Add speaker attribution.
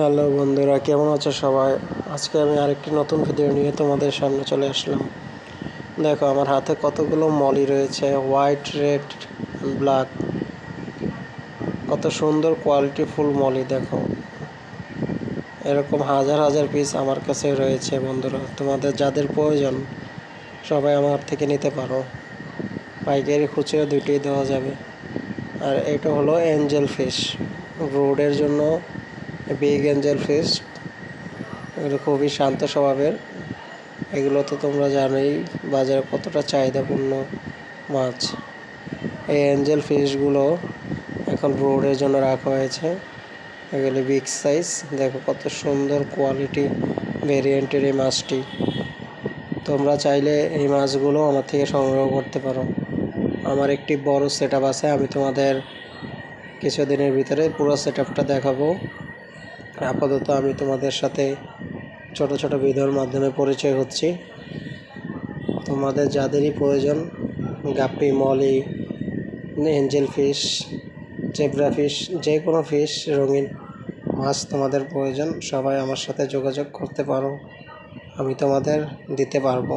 Speaker 1: Hello বন্ধুরা, কেমন আছো সবাই? আজকে আমি আরেকটি নতুন ভিডিও নিয়ে তোমাদের সামনে চলে আসলাম। দেখো, আমার হাতে কতগুলো মলি রয়েছে হোয়াইট রেড ব্ল্যাক কত সুন্দর কোয়ালিটি ফুল মলি, দেখো। এরকম হাজার হাজার পিস আমার কাছে রয়েছে বন্ধুরা। তোমাদের যাদের প্রয়োজন, সবাই আমার থেকে নিতে পারো। পাইকারি খুচরো দুইটাই দেওয়া যাবে। আর এটা হলো এঞ্জেল ফিশ রোডের জন্য বিগ এঞ্জেল ফিশ এগুলো খুবই শান্ত স্বভাবের। এগুলো তো তোমরা জানোই, বাজারে কতটা চাহিদাপূর্ণ মাছ। এই অ্যাঞ্জেল ফিশগুলো এখন রোডের জন্য রাখা হয়েছে। এগুলি বিগ সাইজ দেখো কত সুন্দর কোয়ালিটি ভেরিয়েন্টের এই মাছটি। তোমরা চাইলে এই মাছগুলো আমার থেকে সংগ্রহ করতে পারো। আমার একটি বড় সেট আছে, আমি তোমাদের কিছুদিনের ভিতরে পুরো সেট দেখাবো। আপাতত আমি তোমাদের সাথে ছোট ছোট ভিডিওর মাধ্যমে পরিচয় হচ্ছি। তোমাদের যাদেরই প্রয়োজন, guppy, molly, angel fish, zebra fish, যে কোনো ফিশ, রঙিন মাছ তোমাদের প্রয়োজন, সবাই আমার সাথে যোগাযোগ করতে পারো। আমি তোমাদের দিতে পারব।